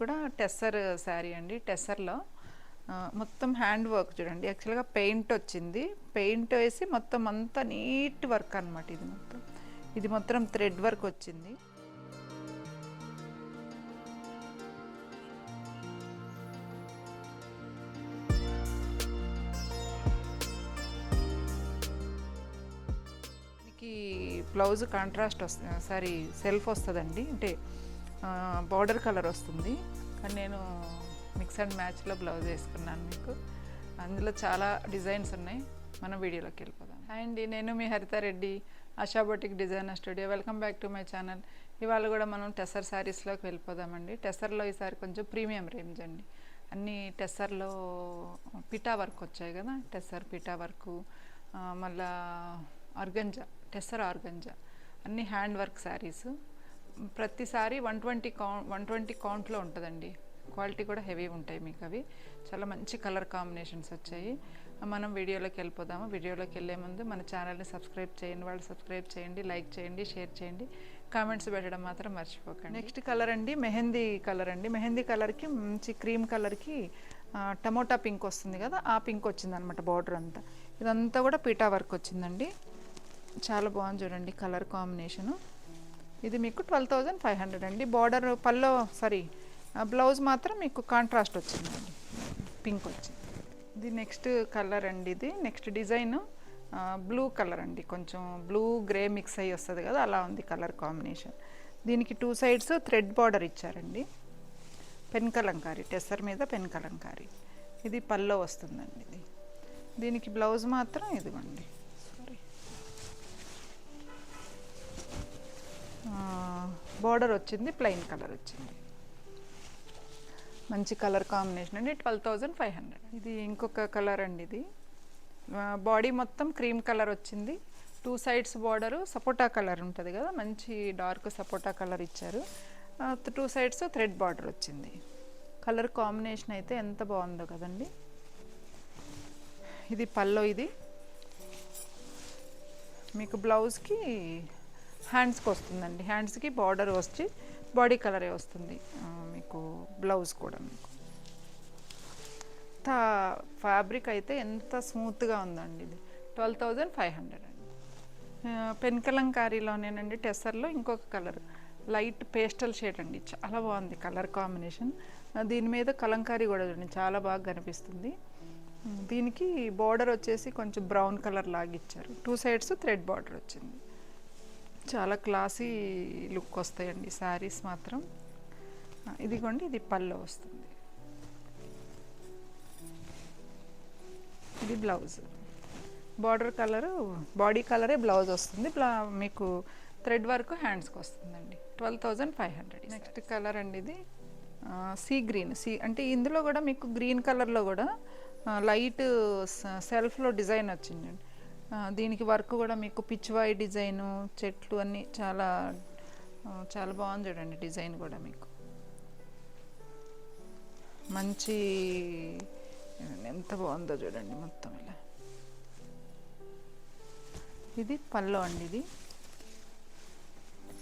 కూడా టెస్సర్ శారీ అండి టెస్సర్లో. మొత్తం హ్యాండ్ వర్క్ చూడండి. యాక్చువల్గా పెయింట్ వచ్చింది. పెయింట్ వేసి మొత్తం అంతా నీట్ వర్క్ అన్నమాట ఇది మొత్తం. ఇది మొత్తం థ్రెడ్ వర్క్ వచ్చింది. బ్లౌజ్ కాంట్రాస్ట్ వస్తుంది సారీ సెల్ఫ్ వస్తుందండి. అంటే బార్డర్ కలర్ వస్తుంది. కానీ నేను మిక్స్ అండ్ మ్యాచ్లో బ్లౌజ్ వేసుకున్నాను మీకు. అందులో చాలా డిజైన్స్ ఉన్నాయి. మనం వీడియోలోకి వెళ్ళిపోదాం. అండ్ నేను మీ Haritha Reddy Asha boutique designer studio welcome back to my channel ఇవాళ కూడా మనం టెస్సర్ శారీస్లోకి వెళ్ళిపోదామండి. టెస్సర్లో ఈసారి కొంచెం ప్రీమియం రేంజ్ అండి. అన్ని టెస్సర్లో పిటా వర్క్ వచ్చాయి కదా? టెస్సర్ పిటా వర్క్ మళ్ళా ఆర్గంజా టెస్సర్ ఆర్గంజా. అన్ని హ్యాండ్ వర్క్ శారీస్ ప్రతిసారి one twenty count one twenty కౌంట్లో ఉంటుందండి. క్వాలిటీ కూడా హెవీ ఉంటాయి మీకు అవి. చాలా మంచి కలర్ కాంబినేషన్స్ వచ్చాయి. మనం వీడియోలోకి వెళ్ళిపోదాము. వీడియోలోకి వెళ్ళే ముందు మన ఛానల్ని సబ్స్క్రైబ్ చేయండి వాళ్ళు సబ్స్క్రైబ్ చేయండి లైక్ చేయండి షేర్ చేయండి. కామెంట్స్ పెట్టడం మాత్రం మర్చిపోకండి. నెక్స్ట్ కలర్ అండి మెహందీ కలర్ అండి. మెహందీ కలర్కి మంచి క్రీమ్ కలర్కి టమోటా పింక్ వస్తుంది కదా ఆ పింక్ వచ్చింది అనమాట బార్డర్ అంతా. ఇదంతా కూడా పీటా వర్క్ వచ్చిందండి. చాలా బాగుంది చూడండి కలర్ కాంబినేషను. ఇది మీకు ట్వెల్వ్ థౌజండ్ ఫైవ్ హండ్రెడ్ అండి. బార్డర్ పల్లో సారీ బ్లౌజ్ మాత్రం మీకు కాంట్రాస్ట్ వచ్చిందండి పింక్ వచ్చింది. ఇది నెక్స్ట్ కలర్ అండి ఇది. నెక్స్ట్ డిజైన్ బ్లూ కలర్ అండి. కొంచెం బ్లూ గ్రే మిక్స్ అయ్యి వస్తుంది కదా అలా ఉంది కలర్ కాంబినేషన్ దీనికి టూ సైడ్స్ థ్రెడ్ బార్డర్ ఇచ్చారండి. పెన్ కలంకారీ టెస్సర్ మీద పెన్ కలంకారీ. ఇది పల్లో వస్తుందండి ఇది. దీనికి బ్లౌజ్ మాత్రం ఇదిగోండి. బార్డర్ వచ్చింది ప్లెయిన్ కలర్ వచ్చింది. మంచి కలర్ కాంబినేషన్ అండి ట్వెల్వ్ థౌజండ్ ఫైవ్ హండ్రెడ్ ఇది ఇంకొక కలర్ అండి ఇది. బాడీ మొత్తం క్రీమ్ కలర్ వచ్చింది. Two sides border sapota colour ఉంటుంది కదా మంచి డార్క్ సపోటా కలర్ ఇచ్చారు. టూ సైడ్స్ థ్రెడ్ బార్డర్ వచ్చింది. కలర్ కాంబినేషన్ అయితే ఎంత బాగుందో కదండి. ఇది పల్లో ఇది. మీకు బ్లౌజ్కి హ్యాండ్స్కి వస్తుందండి. హ్యాండ్స్కి బార్డర్ వచ్చి బాడీ కలరే వస్తుంది. మీకు బ్లౌజ్ కూడా మీకు. ఫ్యాబ్రిక్ అయితే ఎంత స్మూత్గా ఉందండి ఇది. ట్వెల్వ్ థౌజండ్ ఫైవ్ హండ్రెడ్ అండి. పెన్కలంకారీలోనేనండి పెన్ టెస్సర్లో ఇంకొక కలర్ లైట్ పేస్టల్ షేడ్ అండి. చాలా బాగుంది కలర్ కాంబినేషన్ దీని మీద కలంకారీ కూడా చూడండి. చాలా బాగా కనిపిస్తుంది. దీనికి బార్డర్ వచ్చేసి కొంచెం బ్రౌన్ కలర్ లాగిచ్చారు టూ సైడ్స్ థ్రెడ్ బార్డర్ వచ్చింది. చాలా క్లాసీ లుక్ వస్తాయండి శారీస్ మాత్రం. ఇదిగోండి ఇది పళ్ళు వస్తుంది. ఇది బ్లౌజ్. బార్డర్ కలరు బాడీ కలరే బ్లౌజ్ వస్తుంది. బ్లా మీకు థ్రెడ్ వర్క్ హ్యాండ్స్కి వస్తుందండి. Twelve thousand five hundred next colour అండి ఇది. Sea green. సీ అంటే ఇందులో కూడా మీకు గ్రీన్ కలర్లో కూడా లైట్ సెల్ఫ్లో డిజైన్ వచ్చిందండి. దీనికి వర్క్ కూడా మీకు పిచ్వాయి డిజైను చెట్లు అన్నీ చాలా చాలా బాగుంది చూడండి డిజైన్ కూడా మీకు. మంచి ఎంత బాగుందో చూడండి మొత్తం ఇలా. ఇది పల్లో అండి ఇది.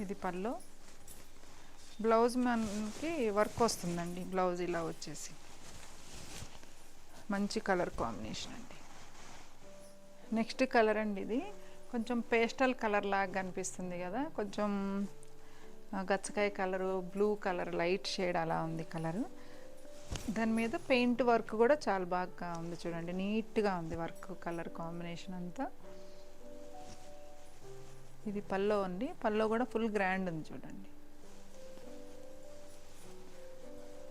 ఇది పల్లో. బ్లౌజ్ మనకి వర్క్ వస్తుందండి బ్లౌజ్ ఇలా వచ్చేసి. మంచి కలర్ కాంబినేషన్ అండి. నెక్స్ట్ కలర్ అండి ఇది. కొంచెం పేస్టల్ కలర్ లాగా కనిపిస్తుంది కదా. కొంచెం గచ్చకాయ colour blue colour light shade అలా ఉంది కలరు. దాని మీద పెయింట్ వర్క్ కూడా చాలా బాగా ఉంది చూడండి. నీట్గా ఉంది వర్క్ కలర్ కాంబినేషన్ అంతా. ఇది పల్లో అండి పల్లో కూడా ఫుల్ గ్రాండ్ ఉంది చూడండి.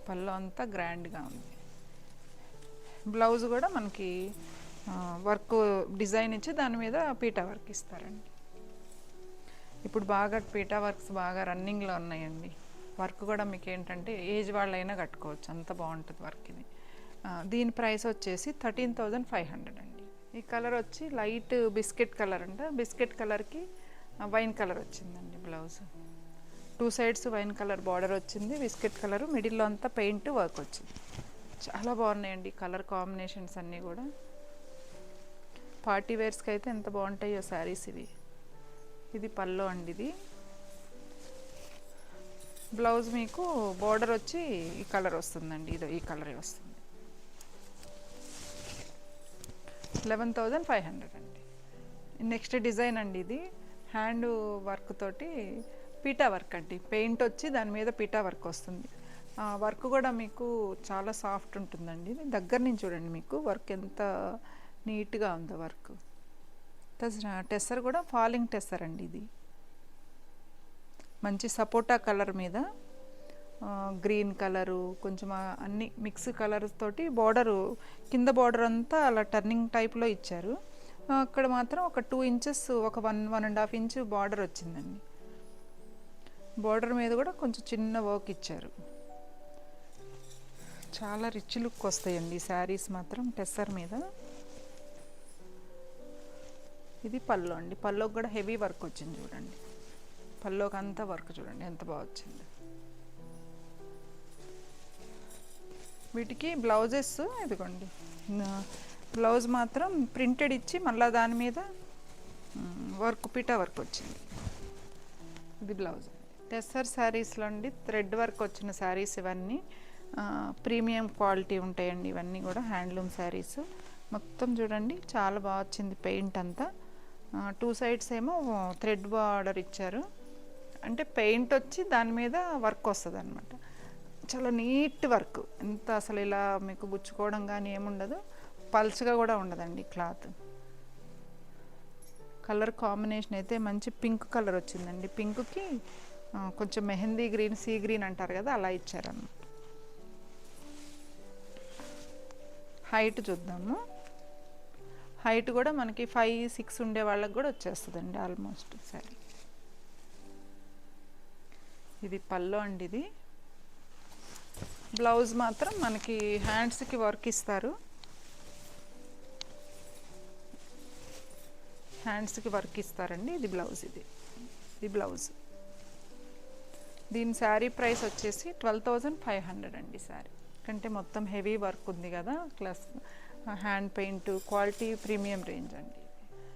పల్లో అంతా గ్రాండ్గా ఉంది. బ్లౌజ్ కూడా మనకి వర్క్ డిజైన్ ఇచ్చి దాని మీద పీటా వర్క్ ఇస్తారండి. ఇప్పుడు బాగా పీటా వర్క్స్ బాగా రన్నింగ్లో ఉన్నాయండి. వర్క్ కూడా మీకు ఏంటంటే ఏజ్ వాళ్ళైనా కట్టుకోవచ్చు. అంత బాగుంటుంది వర్క్ ఇది. దీని ప్రైస్ వచ్చేసి థర్టీన్ థౌజండ్ ఫైవ్ హండ్రెడ్ అండి. ఈ కలర్ వచ్చి లైట్ బిస్కెట్ కలర్ అంట. బిస్కెట్ కలర్కి వైన్ కలర్ వచ్చిందండి blouse. Two sides wine colour border వచ్చింది. Biscuit colour. మిడిల్లో అంతా పెయింట్ వర్క్ వచ్చింది. చాలా బాగున్నాయండి కలర్ కాంబినేషన్స్ అన్నీ కూడా. పార్టీ వేర్స్కి అయితే ఎంత బాగుంటాయో శారీస్ ఇవి. ఇది పల్లో అండి ఇది. బ్లౌజ్ మీకు బార్డర్ వచ్చి ఈ కలర్ వస్తుందండి. ఇదో ఈ కలరే వస్తుంది. లెవెన్ థౌజండ్ ఫైవ్ హండ్రెడ్ అండి. నెక్స్ట్ డిజైన్ అండి ఇది. హ్యాండ్ వర్క్ తోటి పీటా వర్క్ అండి. పెయింట్ వచ్చి దాని మీద పీటా వర్క్ వస్తుంది. వర్క్ కూడా మీకు చాలా సాఫ్ట్ ఉంటుందండి. దగ్గర నుంచి చూడండి మీకు. వర్క్ ఎంత నీట్గా ఉంది వర్క్. టెస్సర్ కూడా ఫాలింగ్ టెస్సర్ అండి ఇది. మంచి సపోటా కలర్ మీద గ్రీన్ కలరు కొంచెం అన్ని మిక్స్ కలర్స్ తోటి బార్డరు కింద బార్డర్ అంతా అలా టర్నింగ్ టైప్లో ఇచ్చారు. అక్కడ మాత్రం ఒక టూ ఇంచెస్ ఒక one one and half inch border వచ్చిందండి. బార్డర్ మీద కూడా కొంచెం చిన్న వర్క్ ఇచ్చారు. చాలా రిచ్ లుక్ వస్తాయండి శారీస్ మాత్రం టెస్సర్ మీద. ఇది పల్లో అండి. పల్లోకి కూడా హెవీ వర్క్ వచ్చింది చూడండి. పల్లోకి అంతా వర్క్ చూడండి ఎంత బాగా వచ్చింది. వీటికి బ్లౌజెస్ ఇదిగోండి. బ్లౌజ్ మాత్రం ప్రింటెడ్ ఇచ్చి మళ్ళీ దాని మీద వర్క్ పిటా వర్క్ వచ్చింది. ఇది బ్లౌజ్. టెస్సర్ శారీస్లో అండి థ్రెడ్ వర్క్ వచ్చిన శారీస్ ఇవన్నీ ప్రీమియం క్వాలిటీ ఉంటాయండి ఇవన్నీ కూడా హ్యాండ్లూమ్ శారీస్. మొత్తం చూడండి చాలా బాగా వచ్చింది పెయింట్ అంతా. టూ సైడ్స్ ఏమో థ్రెడ్ బార్డర్ ఇచ్చారు. అంటే పెయింట్ వచ్చి దాని మీద వర్క్ వస్తుంది అనమాట చాలా నీట్ వర్క్ ఎంత అసలు ఇలా మీకు గుచ్చుకోవడం కానీ ఏముండదు. పల్చగా కూడా ఉండదండి క్లాత్ కలర్ కాంబినేషన్ అయితే మంచి పింక్ కలర్ వచ్చిందండి. పింక్కి కొంచెం మెహందీ గ్రీన్ సీ గ్రీన్ అంటారు కదా అలా ఇచ్చారన్నమాట. హైట్ చూద్దాము. హైట్ కూడా మనకి ఫైవ్ సిక్స్ ఉండే వాళ్ళకి కూడా వచ్చేస్తుందండి ఆల్మోస్ట్ సారీ ఇది పల్లో అండి ఇది. బ్లౌజ్ మాత్రం మనకి హ్యాండ్స్కి వర్క్ ఇస్తారు. హ్యాండ్స్కి వర్క్ ఇస్తారండి ఇది బ్లౌజ్ ఇది. ఇది బ్లౌజ్. దీని శారీ ప్రైస్ వచ్చేసి ట్వెల్వ్ థౌజండ్ ఫైవ్ హండ్రెడ్ అండి శారీ. కంటే మొత్తం హెవీ వర్క్ ఉంది కదా plus hand paint quality premium range అండి.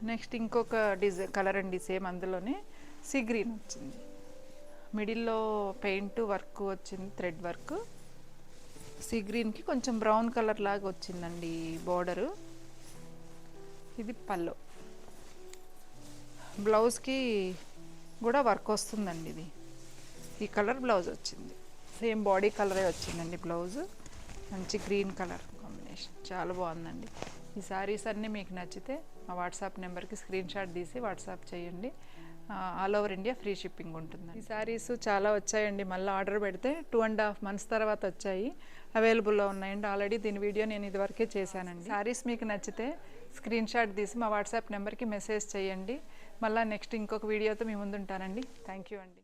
నెక్స్ట్ ఇంకొక డిజైన్ కలర్ అండి సేమ్ అందులోనే సీ గ్రీన్ వచ్చింది. మిడిల్లో పెయింట్ వర్క్ వచ్చింది థ్రెడ్ వర్క్ సీ గ్రీన్కి కొంచెం బ్రౌన్ కలర్ లాగా వచ్చిందండి బోర్డరు ఇది పల్లో బ్లౌజ్కి కూడా వర్క్ వస్తుందండి ఇది. ఈ కలర్ బ్లౌజ్ వచ్చింది. సేమ్ బాడీ కలరే వచ్చిందండి బ్లౌజ్ మంచి గ్రీన్ కలర్ కాంబినేషన్. చాలా బాగుందండి. ఈ శారీస్ అన్నీ మీకు నచ్చితే మా వాట్సాప్ నెంబర్కి స్క్రీన్ షాట్ తీసి వాట్సాప్ చేయండి. All over India free shipping ఉంటుంది ఈ శారీస్ చాలా వచ్చాయండి. మళ్ళీ ఆర్డర్ పెడితే టూ అండ్ హాఫ్ మంత్స్ తర్వాత వచ్చాయి. అవైలబుల్లో ఉన్నాయండి. ఆల్రెడీ దీని వీడియో నేను ఇదివరకే చేశానండి. శారీస్ మీకు నచ్చితే స్క్రీన్ షాట్ తీసి మా వాట్సాప్ నెంబర్కి మెసేజ్ చేయండి. మళ్ళీ నెక్స్ట్ ఇంకొక వీడియోతో మీ ముందు ఉంటానండి థ్యాంక్ యూ అండి.